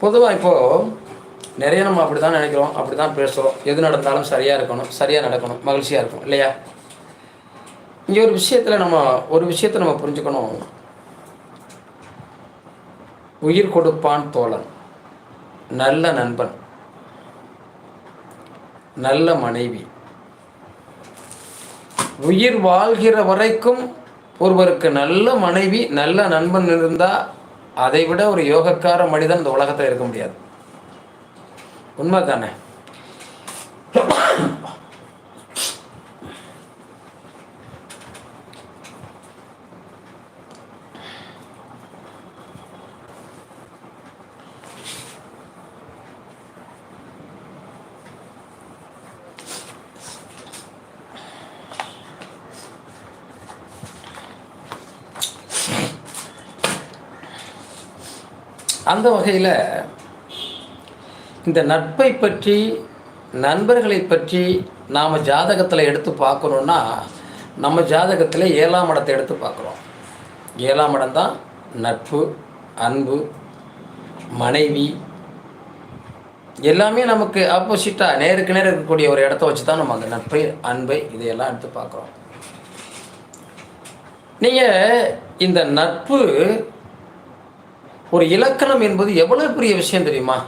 பொதுவாக இப்போது நிறைய நம்ம அப்படி தான் நினைக்கிறோம் அப்படி தான் பேசுகிறோம் எது நடந்தாலும் சரியாக இருக்கணும் சரியாக நடக்கணும் மகிழ்ச்சியாக இருக்கும் இல்லையா? இங்கே ஒரு விஷயத்தில் நம்ம ஒரு விஷயத்தை நம்ம புரிஞ்சுக்கணும். உயிர் கொடுப்பான் தோழன் நல்ல நண்பன் நல்ல மனைவி. உயிர் வாழ்கிற வரைக்கும் ஒருவருக்கு நல்ல மனைவி நல்ல நண்பன் இருந்தால் அதை விட ஒரு யோகக்கார மனிதன் இந்த உலகத்தில் இருக்க முடியாது. உண்மை தானே அந்த வகையில் இந்த நட்பை பற்றி நண்பர்களை பற்றி நாம் ஜாதகத்தில் எடுத்து பார்க்கணுன்னா நம்ம ஜாதகத்தில் ஏழாம் இடத்தை எடுத்து பார்க்குறோம். ஏழாம் இடம் தான் நட்பு அன்பு மனைவி. எல்லாமே நமக்கு ஆப்போசிட்டாக நேருக்கு நேர் இருக்கக்கூடிய ஒரு இடத்த வச்சு தான் நம்ம அந்த நட்பை அன்பை இதையெல்லாம் எடுத்து பார்க்குறோம். நீங்கள் இந்த நட்பு ஒரு இலக்கணம் என்பது எவ்வளவு பெரிய விஷயம் தெரியுமா?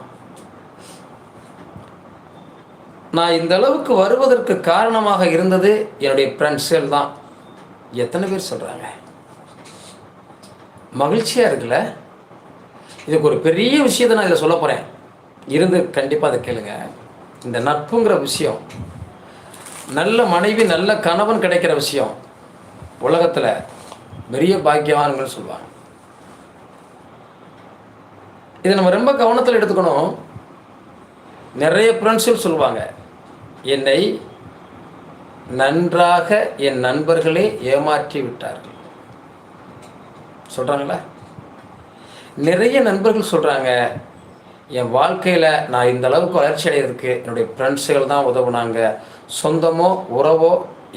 நான் இந்த அளவுக்கு வருவதற்கு காரணமாக இருந்தது என்னுடைய ஃப்ரெண்ட்ஸ்கள் தான். எத்தனை பேர் சொல்கிறாங்க மகிழ்ச்சியாக இருக்குல்ல? இதுக்கு ஒரு பெரிய விஷயத்தை நான் இதில் சொல்ல போகிறேன் இருந்து கண்டிப்பாக அதை கேளுங்க. இந்த நட்புங்கிற விஷயம் நல்ல மனைவி நல்ல கணவன் கிடைக்கிற விஷயம் உலகத்தில் பெரிய பாக்கியவான்கள் சொல்லுவாங்க. இதை நம்ம ரொம்ப கவனத்தில் எடுத்துக்கணும். நிறைய ஃப்ரெண்ட்ஸும் சொல்லுவாங்க. என்னை நன்றாக என் நண்பர்களே ஏமாற்றி விட்டார்கள். சொல்கிறாங்களா நிறைய நண்பர்கள் சொல்கிறாங்க என் வாழ்க்கையில் நான் இந்த அளவுக்கு வளர்ச்சி அடைகிறதுக்கு என்னுடைய ஃப்ரெண்ட்ஸுகள் தான் உதவுனாங்க. சொந்தமோ உறவோ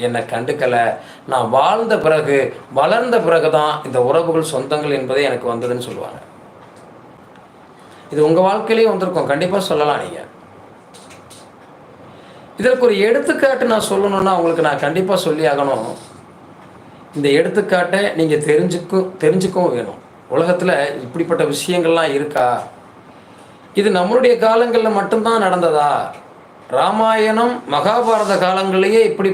என்னை கண்டுக்கலை. நான் வாழ்ந்த பிறகு வளர்ந்த பிறகு தான் இந்த உறவுகள் சொந்தங்கள் என்பதே எனக்கு வந்ததுன்னு சொல்லுவாங்க. இது உங்கள் வாழ்க்கையிலேயே வந்திருக்கும். கண்டிப்பாக சொல்லலாம் நீங்கள் இதற்கு ஒரு எடுத்துக்காட்டு நான் சொல்லணும்னா உங்களுக்கு நான் கண்டிப்பாக சொல்லி ஆகணும். இந்த எடுத்துக்காட்டை நீங்கள் தெரிஞ்சுக்கும் தெரிஞ்சுக்கவும் வேணும். உலகத்தில் இப்படிப்பட்ட விஷயங்கள்லாம் இருக்கா? இது நம்மளுடைய காலங்களில் மட்டும்தான் நடந்ததா? ராமாயணம் மகாபாரத காலங்களிலேயே இப்படி